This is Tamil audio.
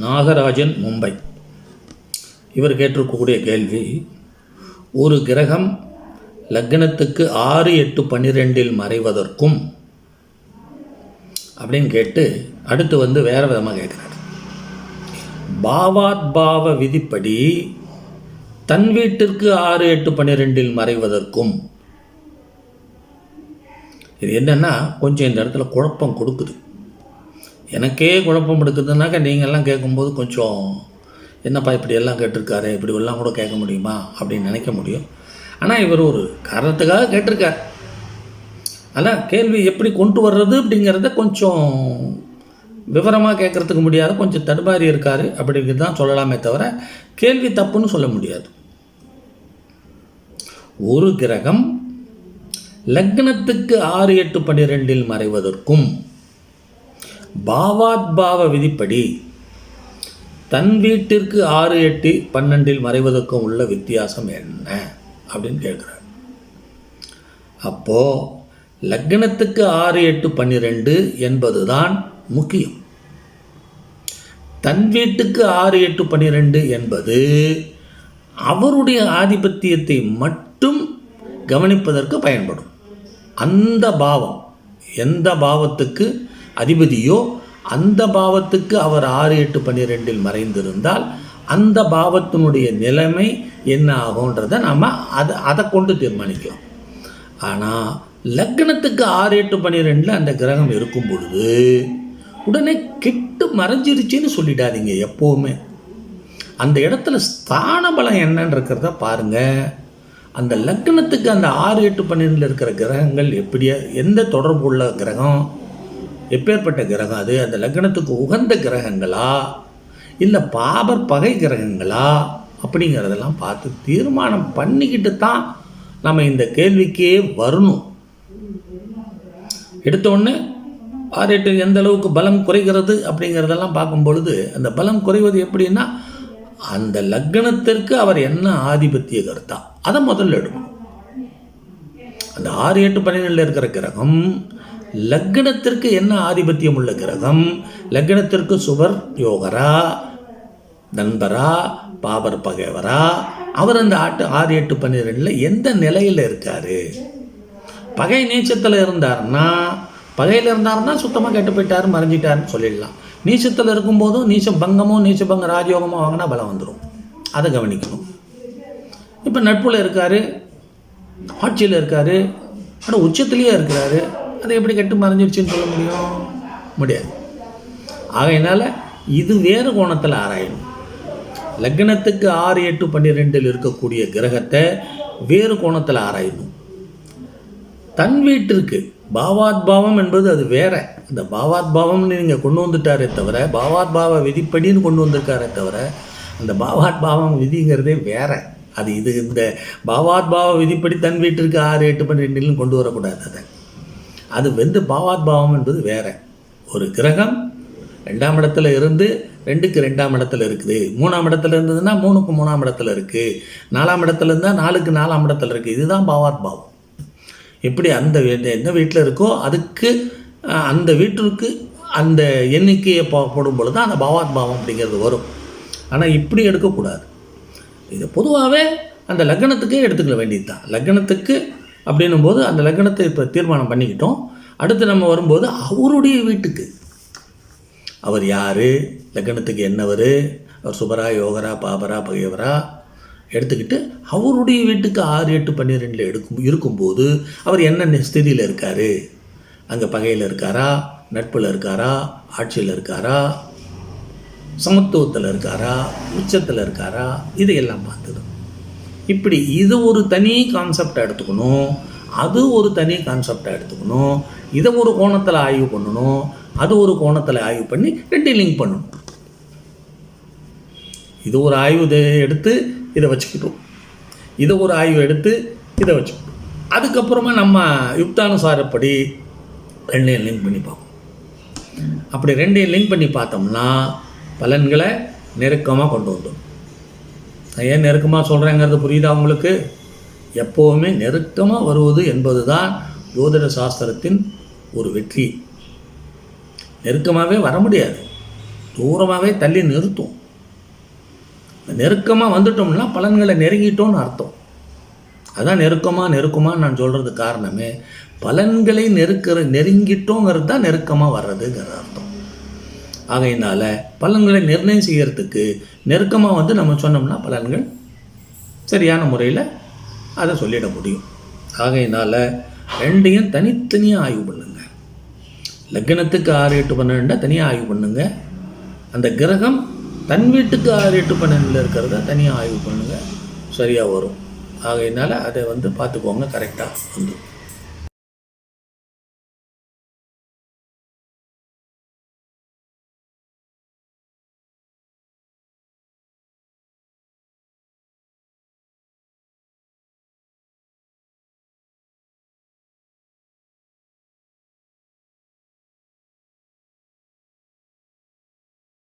நாகராஜன் மும்பை. இவர் கேட்டிருக்கக்கூடிய கேள்வி ஒரு கிரகம் லக்னத்துக்கு ஆறு எட்டு பன்னிரெண்டில் மறைவதற்கும் அப்படின்னு கேட்டு அடுத்து வந்து வேற விதமாக கேட்குறாரு. பாவாத்பாவ விதிப்படி தன் வீட்டிற்கு ஆறு எட்டு பன்னிரெண்டில் மறைவதற்கும். இது என்னென்னா கொஞ்சம் இந்த இடத்துல குழப்பம் கொடுக்குது. எனக்கே குழப்பம் கொடுக்குதுனாக்கா நீங்கள்லாம் கேட்கும்போது கொஞ்சம் என்னப்பா இப்படியெல்லாம் கேட்டிருக்காரு? இப்படி எல்லாம் கூட கேட்க முடியுமா? அப்படின்னு நினைக்க முடியும். ஆனால் இவர் ஒரு காரணத்துக்காக கேட்டிருக்கார். ஆனால் கேள்வி எப்படி கொண்டு வர்றது அப்படிங்கிறத கொஞ்சம் விவரமாக கேட்குறதுக்கு முடியாத கொஞ்சம் தடுமாறி இருக்கார் அப்படிங்கிறது தான் சொல்லலாமே தவிர கேள்வி தப்புன்னு சொல்ல முடியாது. ஒரு கிரகம் லக்னத்துக்கு ஆறு எட்டு பன்னிரெண்டில் மறைவதற்கும் பாவாத் பாவ விதிப்படி தன் வீட்டிற்கு ஆறு எட்டு பன்னெண்டில் மறைவதற்கும் உள்ள வித்தியாசம் என்ன? அப்படின்னு கேட்குறார். அப்போது லக்னத்துக்கு ஆறு எட்டு பன்னிரெண்டு என்பது தான் முக்கியம். தன் வீட்டுக்கு ஆறு எட்டு பன்னிரெண்டு என்பது அவருடைய ஆதிபத்தியத்தை மட்டும் கவனிப்பதற்கு பயன்படும். அந்த பாவம் எந்த பாவத்துக்கு அதிபதியோ அந்த பாவத்துக்கு அவர் ஆறு எட்டு பன்னிரெண்டில் மறைந்திருந்தால் அந்த பாவத்தினுடைய நிலைமை என்ன ஆகுன்றதை நாம் அதை அதை கொண்டு தீர்மானிக்கும் ஆனால் லக்னத்துக்கு ஆறு எட்டு பன்னிரெண்டில் அந்த கிரகம் இருக்கும் பொழுது உடனே கெட்டு மறைஞ்சிருச்சுன்னு சொல்லிடாதீங்க எப்போவுமே. அந்த இடத்துல ஸ்தான பலம் என்னன்னு இருக்கிறத பாருங்கள் அந்த லக்னத்துக்கு அந்த ஆறு எட்டு பன்னிரெண்டில் இருக்கிற கிரகங்கள் எப்படியா எந்த தொடர்பு உள்ள கிரகம்? எப்பேற்பட்ட கிரகம் அது? அந்த லக்னத்துக்கு உகந்த கிரகங்களா? இல்லை பாபர் பகை கிரகங்களா? அப்படிங்கிறதெல்லாம் பார்த்து தீர்மானம் பண்ணிக்கிட்டு தான் நம்ம இந்த கேள்விக்கே வரணும். எடுத்தோடனே ஆறு எட்டு எந்த அளவுக்கு பலம் குறைகிறது? அப்படிங்கிறதெல்லாம் பார்க்கும் பொழுது அந்த பலம் குறைவது எப்படின்னா அந்த லக்னத்திற்கு அவர் என்ன ஆதிபத்திய கருத்தா? அதை முதல்ல எடுக்கணும். அந்த ஆறு எட்டு பன்னிரெண்டில் இருக்கிற கிரகம் லக்னத்திற்கு என்ன ஆதிபத்தியம் உள்ள கிரகம்? லக்னத்திற்கு சுவர் யோகரா நண்பரா பாபர் பகைவரா? அவர் அந்த ஆட்டு ஆறு எட்டு பன்னிரெண்டில் எந்த நிலையில் இருக்கார்? பகை நீச்சத்தில் இருந்தார்னா பகையில் இருந்தார்னா சுத்தமாக கெட்டு போயிட்டார் மறைஞ்சிட்டாருன்னு சொல்லிடலாம். நீச்சத்தில் இருக்கும்போதும் நீச்ச பங்கமோ நீச்ச பங்க ராஜயோகமோ வாங்கினா பலம் வந்துடும் அதை கவனிக்கணும். இப்போ நட்புல இருக்கார் ஆட்சியில் இருக்கார் ஆனால் உச்சத்துலேயே இருக்கிறாரு. அது எப்படி கெட்டு மறைஞ்சிருச்சுன்னு சொல்ல முடியும்? முடியாது. ஆகையினால் இது வேறு கோணத்தில் ஆராயணும். லக்னத்துக்கு ஆறு எட்டு பன்னிரெண்டில் இருக்கக்கூடிய கிரகத்தை வேறு கோணத்தில் ஆராயணும். தன் வீட்டிற்கு பாவாத்பாவம் என்பது அது வேற. இந்த பாவாத்பாவம்னு நீங்கள் கொண்டு வந்துட்டாரே தவிர பாவாத்பாவ விதிப்படின்னு கொண்டு வந்திருக்காரே தவிர அந்த பாவாத்பாவம் விதிங்கிறதே வேற. அது இது இந்த பாவாத்பாவ விதிப்படி தன் வீட்டிற்கு ஆறு எட்டு பன்னிரெண்டிலும் கொண்டு வரக்கூடாது அதை. அது வந்து பாவாத் பாவம் என்பது வேற. ஒரு கிரகம் ரெண்டாம் இடத்துல இருந்து ரெண்டுக்கு ரெண்டாம் இடத்துல இருக்குது. மூணாம் இடத்துல இருந்ததுன்னா மூணுக்கு மூணாம் இடத்துல இருக்குது நாலாம் இடத்துல இருந்தால் நாலுக்கு நாலாம் இடத்துல இருக்குது இதுதான் பாவாத் பாவம் எப்படி அந்த எந்த வீட்டில் இருக்கோ அதுக்கு அந்த வீட்டிற்கு அந்த எண்ணிக்கையை போடும் பொழுது தான் அந்த பாவாத் பாவம் அப்படிங்கிறது வரும். ஆனால் இப்படி எடுக்கக்கூடாது. இது பொதுவாகவே அந்த லக்னத்துக்கே எடுத்துக்க வேண்டியது தான் லக்னத்துக்கு அப்படின்னும் போது அந்த லக்னத்தை இப்போ தீர்மானம் பண்ணிக்கிட்டோம். அடுத்து நம்ம வரும்போது அவருடைய வீட்டுக்கு. அவர் யார்? லக்னத்துக்கு என்னவர்? அவர் சுபரா யோகரா பாபரா பகையவரா எடுத்துக்கிட்டு அவருடைய வீட்டுக்கு ஆறு எட்டு பன்னிரெண்டில் எடுக்கும் இருக்கும்போது அவர் என்னென்ன ஸ்திதியில் இருக்கார்? அங்கே பகையில் இருக்காரா? நட்பில் இருக்காரா? ஆட்சியில் இருக்காரா? சமத்துவத்தில் இருக்காரா? உச்சத்தில் இருக்காரா? இதையெல்லாம் பார்த்துடும் இப்படி இது ஒரு தனி கான்செப்டாக எடுத்துக்கணும். அது ஒரு தனி கான்செப்டாக எடுத்துக்கணும். இதை ஒரு கோணத்தில் ஆய்வு பண்ணணும். அது ஒரு கோணத்தில் ஆய்வு பண்ணி ரெண்டையும் லிங்க் பண்ணணும். இது ஒரு ஆய்வு இதை எடுத்து இதை வச்சுக்கிட்டோம். இதை ஒரு ஆய்வு எடுத்து இதை வச்சுக்கிட்டோம். அதுக்கப்புறமா நம்ம யுக்தானுசாரப்படி ரெண்டையும் லிங்க் பண்ணி பார்ப்போம். அப்படி ரெண்டையும் லிங்க் பண்ணி பார்த்தோம்னா பலன்களை நெருக்கமாக கொண்டு வந்தோம் ஏன் நெருக்கமாக சொல்கிறேங்கிறது புரியுதா உங்களுக்கு? எப்போவுமே நெருக்கமாக வருவது என்பது தான் ஜோதிட சாஸ்திரத்தின் ஒரு வெற்றி. நெருக்கமாகவே வர முடியாது. தூரமாகவே தள்ளி நிறுத்தும். நெருக்கமாக வந்துட்டோம்னா பலன்களை நெருங்கிட்டோம்னு அர்த்தம். அதான் நெருக்கமாக நெருக்கமாக நான் சொல்கிறது காரணமே பலன்களை நெருக்கிற நெருங்கிட்டோங்கிறது தான் நெருக்கமாக வர்றதுங்கிற அர்த்தம். ஆகையினால பலன்களை நிர்ணயம் செய்கிறதுக்கு நெருக்கமாக வந்து நம்ம சொன்னோம்னா பலன்கள் சரியான முறையில் அதை சொல்லிட முடியும். ஆகையினால ரெண்டையும் தனித்தனியாக ஆய்வு பண்ணுங்க. லக்னத்துக்கு ஆறு எட்டு பன்னெண்டை தனியாக ஆய்வு பண்ணுங்கள் அந்த கிரகம் தன் வீட்டுக்கு ஆறு எட்டு பன்னெண்டில் இருக்கிறத தனியாக ஆய்வு பண்ணுங்கள் சரியாக வரும். ஆகையினால அதை வந்து பார்த்துக்கோங்க கரெக்டாக வந்துடும்